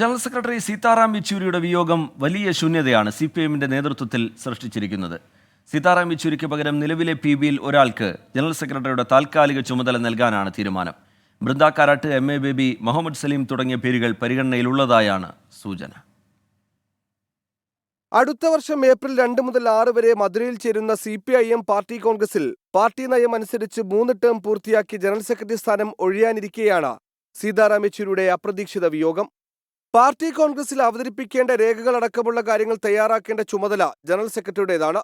General secretary Sitaram യെച്ചൂരിയുടെ വിയോഗം വലിയ ശൂന്യതയാണ് C P എമ്മിന്റെ നേതൃത്വത്തിൽ സൃഷ്ടിച്ചിരിക്കുന്നത്. സീതാറാം യെച്ചൂരിക്ക് പകരം നിലവിലെ പി ബിയിൽ ഒരാൾക്ക് ജനറൽ സെക്രട്ടറിയുടെ താൽക്കാലിക ചുമതല നൽകാനാണ് തീരുമാനം. ബൃന്ദ കാരാട്ട് എം എ ബേബി മുഹമ്മദ് സലീം തുടങ്ങിയ പേരുകൾ പരിഗണനയിലുള്ളതായാണ് സൂചന. അടുത്ത വർഷം ഏപ്രിൽ രണ്ട് മുതൽ ആറ് വരെ മധുരയിൽ ചേരുന്ന C P I M party കോൺഗ്രസിൽ പാർട്ടി നയം അനുസരിച്ച് മൂന്ന് ടേം പൂർത്തിയാക്കി ജനറൽ സെക്രട്ടറി സ്ഥാനം ഒഴിയാനിരിക്കെയാണ് സീതാറാം യെച്ചൂരിയുടെ അപ്രതീക്ഷിത വിയോഗം. പാർട്ടി കോൺഗ്രസിൽ അവതരിപ്പിക്കേണ്ട രേഖകളടക്കമുള്ള കാര്യങ്ങൾ തയ്യാറാക്കേണ്ട ചുമതല ജനറൽ സെക്രട്ടറിയുടേതാണ്.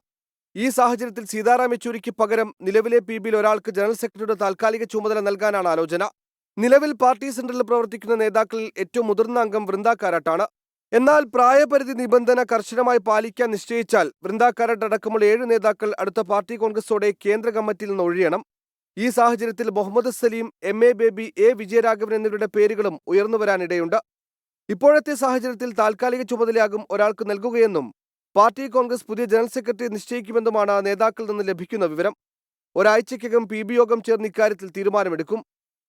ഈ സാഹചര്യത്തിൽ സീതാറാം യെച്ചൂരിക്ക് പകരം നിലവിലെ പി ബിയിൽ ഒരാൾക്ക് ജനറൽ സെക്രട്ടറിയുടെ താൽക്കാലിക ചുമതല നൽകാനാണ് ആലോചന. നിലവിൽ പാർട്ടി സെന്ററിൽ പ്രവർത്തിക്കുന്ന നേതാക്കളിൽ ഏറ്റവും മുതിർന്ന അംഗം വൃന്ദ കാരാട്ടാണ് എന്നാൽ പ്രായപരിധി നിബന്ധന കർശനമായി പാലിക്കാൻ നിശ്ചയിച്ചാൽ വൃന്ദ കാരാട്ട് അടക്കമുള്ള ഏഴ് നേതാക്കൾ അടുത്ത പാർട്ടി കോൺഗ്രസോടെ കേന്ദ്ര കമ്മിറ്റിയിൽ നിന്ന് ഒഴിയണം. ഈ സാഹചര്യത്തിൽ Mohammed Salim M A Baby A Vijayaraghavan എന്നിവരുടെ പേരുകളും ഉയർന്നുവരാനിടയുണ്ട് ഇപ്പോഴത്തെ സാഹചര്യത്തിൽ താൽക്കാലിക ചുമതലയാകും ഒരാൾക്ക് നൽകുകയെന്നും പാർട്ടി കോൺഗ്രസ് പുതിയ ജനറൽ സെക്രട്ടറി നിശ്ചയിക്കുമെന്നുമാണ് നേതാക്കളിൽ നിന്ന് ലഭിക്കുന്ന വിവരം. ഒരാഴ്ചയ്ക്കകം പി ബി യോഗം ചേർന്ന് ഇക്കാര്യത്തിൽ തീരുമാനമെടുക്കും.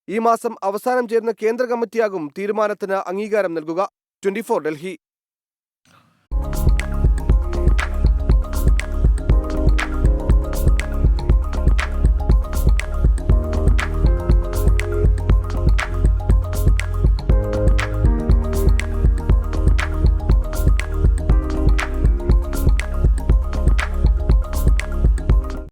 ഈ മാസം അവസാനം ചേരുന്ന കേന്ദ്ര കമ്മിറ്റിയാകും തീരുമാനത്തിന് അംഗീകാരം നൽകുക. ട്വന്റി ഡൽഹി.